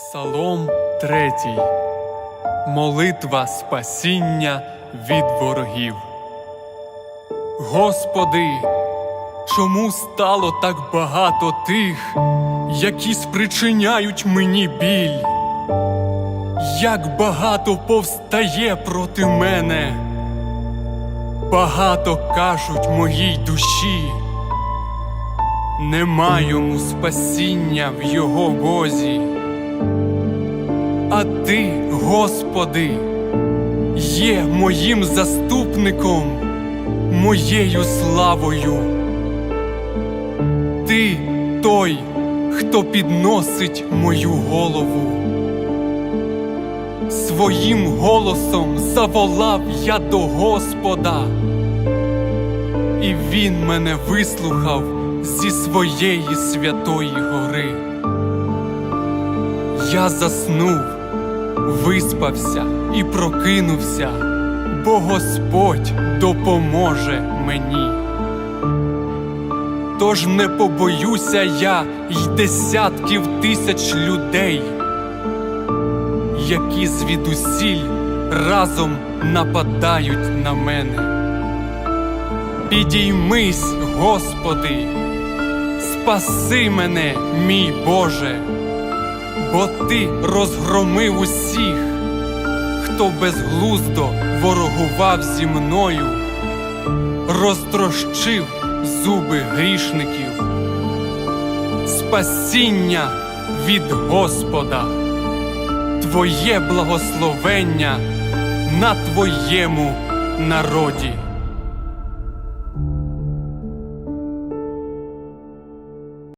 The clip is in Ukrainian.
Псалом третій. Молитва спасіння від ворогів. Господи, чому стало так багато тих, які спричиняють мені біль? Як багато повстає проти мене, багато кажуть моїй душі, нема йому спасіння в його Бозі. А ти, Господи, є моїм заступником, моєю славою. Ти той, хто підносить мою голову. Своїм голосом заволав я до Господа, і Він мене вислухав зі своєї святої гори. Я заснув, виспався і прокинувся, бо Господь допоможе мені. Тож не побоюся я й десятків тисяч людей, які звідусіль разом нападають на мене. Підіймись, Господи, спаси мене, мій Боже бо ти розгромив усіх, хто безглуздо ворогував зі мною, розтрощив зуби грішників, спасіння від Господа, Твоє благословення на Твоєму народі.